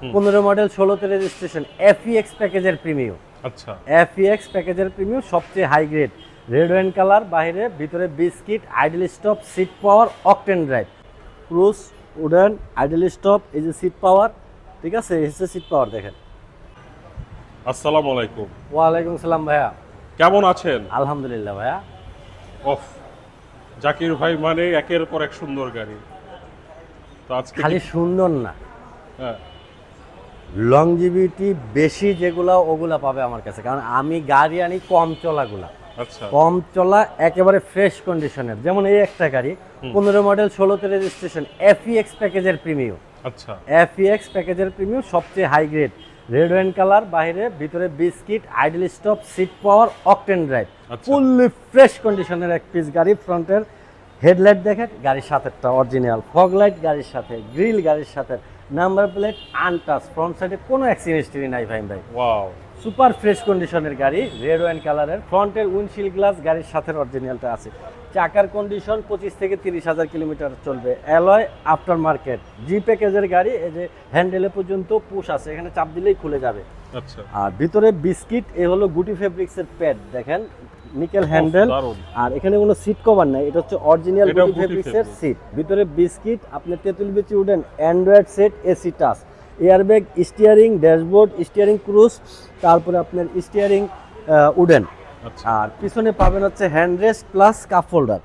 পনেরো মডেল ষোলোতে রেজিস্ট্রেশন এফইএক্স প্যাকেজের প্রিমিয়াম আচ্ছা। এফইএক্স প্যাকেজের প্রিমিয়াম সবচেয়ে high grade red wine colour বাইরে ভিতরে biscuit idle stop seat power octane drive cruise wooden idle stop এই যে সিট পাওয়ার ঠিক আছে? হচ্ছে সিট পাওয়ার দেখেন। আসসালামু আলাইকুম ওয়ালাইকুম সালাম ভাইয়া। কেমন আছেন? আলহামদুলিল্লাহ ভাইয়া। অফ জাকির ভাই মানে একের পর এক সুন্দর গাড়ি। তো আজকে খালি সুন্দর না। হ্যাঁ। লংজিভিটি বেশি যেগুলা ওগুলা পাবে আমার কাছে। কারণ আমি গাড়ি আনি কম চলাগুলা। আচ্ছা। কম চলা একেবারে ফ্রেশ কন্ডিশনের যেমন এই একটা গাড়ি পনেরো মডেল ষোলোতে রেজিস্ট্রেশন এফইএক্স প্যাকেজের প্রিমিয়াম আচ্ছা। এফইএক্স প্যাকেজের প্রিমিয়াম সবচেয়ে high grade red wine colour বাইরে ভিতরে biscuit idle stop seat power octane drive. Fully fresh কন্ডিশনের এক পিস গাড়ি ফ্রন্টের হেডলাইট দেখেন গাড়ির সাথেটা অরিজিনাল ফগ লাইট গাড়ির সাথে গ্রিল গাড়ির সাথে নাম্বার প্লেট আনটাচ ফ্রন্ট সাইডে কোনো অ্যাক্সিডেন্ট হিস্ট্রি নাই ভাই ভাই। ওয়াও সুপার ফ্রেশ কন্ডিশনের গাড়ি রেড ওয়াইন কালারের ফ্রন্টের উইন্ডশিল্ড গ্লাস গাড়ির সাথে অরিজিনালটা আছে। চাকার কন্ডিশন পঁচিশ থেকে তিরিশ হাজার কিলোমিটার চলবে। অ্যালয় আফটার মার্কেট জি প্যাকেজের গাড়ি এই যে হ্যান্ডেলে পর্যন্ত পুশ আছে এখানে চাপ দিলেই খুলে যাবে। আচ্ছা। আর ভিতরে বিস্কিট এ হলো গুটি ফেব্রিক্সের প্যাড দেখেন। Nickel handle. আর এখানে কোনো সিট কভার নাই এটা হচ্ছে অরিজিনাল গুটি ফেব্রিক্সের সিট ভিতরে বিস্কিট আপনি তেঁতুল বিচি wooden android set AC touch airbag steering dashboard steering cruise তারপরে আপনার স্টিয়ারিং উডেন আচ্ছা। আর পিছনে পাবেন হচ্ছে হ্যান্ডরেস্ট প্লাস কাপ হোল্ডার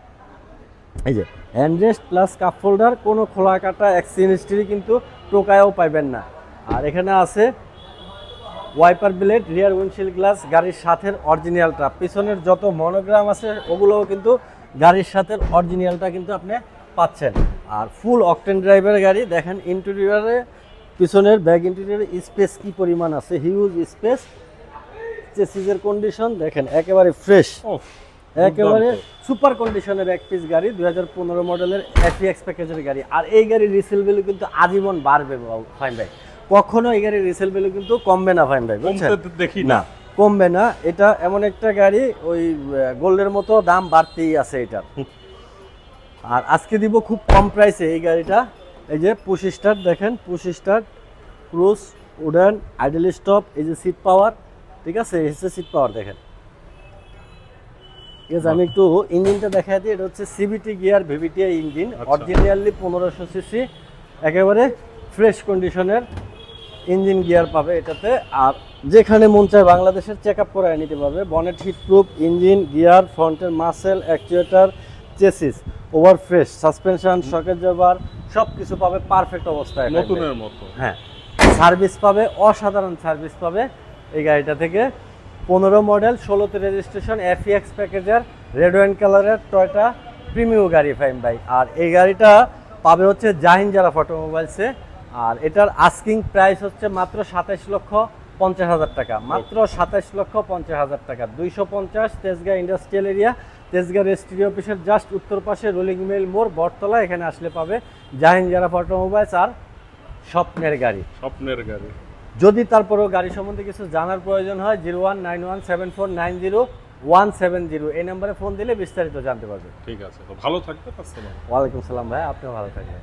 এই যে হ্যান্ডরেস্ট প্লাস কাপ হোল্ডার কোনো খোলা কাটা অ্যাক্সিডেন্ট কিন্তু টোকায়ও পাইবেন না। আর এখানে আছে wiper blade rear windshield glass গাড়ির সাথে অরিজিনালটা পিছনের যত মনোগ্রাম আছে ওগুলোও কিন্তু গাড়ির সাথে অরিজিনালটা কিন্তু আপনি পাচ্ছেন। আর ফুল অকটেন ড্রাইভের গাড়ি দেখেন ইন্টেরিয়রে পিছনের ব্যাগ ইন্টেরিয়রে স্পেস কি পরিমাণ আছে? হিউজ স্পেস চেসিজের কন্ডিশন দেখেন একেবারে ফ্রেশ একেবারে সুপার কন্ডিশনের এক পিস গাড়ি দুই হাজার পনেরো মডেলের এফিএক্স প্যাকেজের গাড়ি। আর এই গাড়ির রিসেল ভ্যালু কিন্তু আজীবন বাড়বে ফাইন ভাই কখনো এই গাড়ির রিসেল ভ্যালু কিন্তু কমবে না ফাইন ভাই বুঝছেন? দেখি না। কমবে না। এটা এমন একটা গাড়ি ওই গোল্ডের মতো দাম বাড়তেই আছে এটার আর আজকে দিব খুব কম প্রাইসে এই গাড়িটা। এই যে পুশ স্টার্ট দেখেন push start cruise wooden idle stop এই যে সিট পাওয়ার ঠিক আছে? এই হচ্ছে সিট পাওয়ার দেখেন। ঠিক আছে আমি একটু ইঞ্জিনটা দেখাই দিই এটা হচ্ছে CVT gear VVTI engine. Originally পনেরোশো সিসি একেবারে ফ্রেশ কন্ডিশনের ইঞ্জিন গিয়ার পাবে এটাতে আর যেখানে মন চায় বাংলাদেশের চেক আপ করে নিতে পারবে। Bonnet heat proof engine gear ফ্রন্টের muscle actuator chassis over fresh suspension শকের জবার সব কিছু পাবে পারফেক্ট অবস্থায় নতুনের মতো। হ্যাঁ সার্ভিস পাবে অসাধারণ সার্ভিস পাবে এই গাড়িটা থেকে। পনেরো মডেল ষোলোতে রেজিস্ট্রেশন এফিএক্স প্যাকেজের রেড ওয়াইন কালারের টয়টা প্রিমিয়াম গাড়ি ফাইম বাই আর এই গাড়িটা পাবে হচ্ছে জাহিন যারা অটোমোবাইলসে আর এটার আস্কিং প্রাইস হচ্ছে মাত্র সাতাইশ লক্ষ পঞ্চাশ হাজার টাকা। মাত্র সাতাইশ লক্ষ পঞ্চাশ হাজার টাকা। দুইশো পঞ্চাশ Tejgaon industrial area Tejgaon registry অফিসের জাস্ট উত্তর পাশে রোলিং মিল মোড় বটতলা এখানে আসলে পাবে জাহিন যারা অটোমোবাইলস আর স্বপ্নের গাড়ি। স্বপ্নের গাড়ি। যদি তারপরেও গাড়ি সম্বন্ধে কিছু জানার প্রয়োজন হয় zero one nine one seven four nine zero one seven zero. এই নাম্বারে ফোন দিলে বিস্তারিত জানতে পারবে। ঠিক আছে তো ভালো থাকবে ওয়ালাইকুম সালাম ভাই আপনিও ভালো থাকবেন।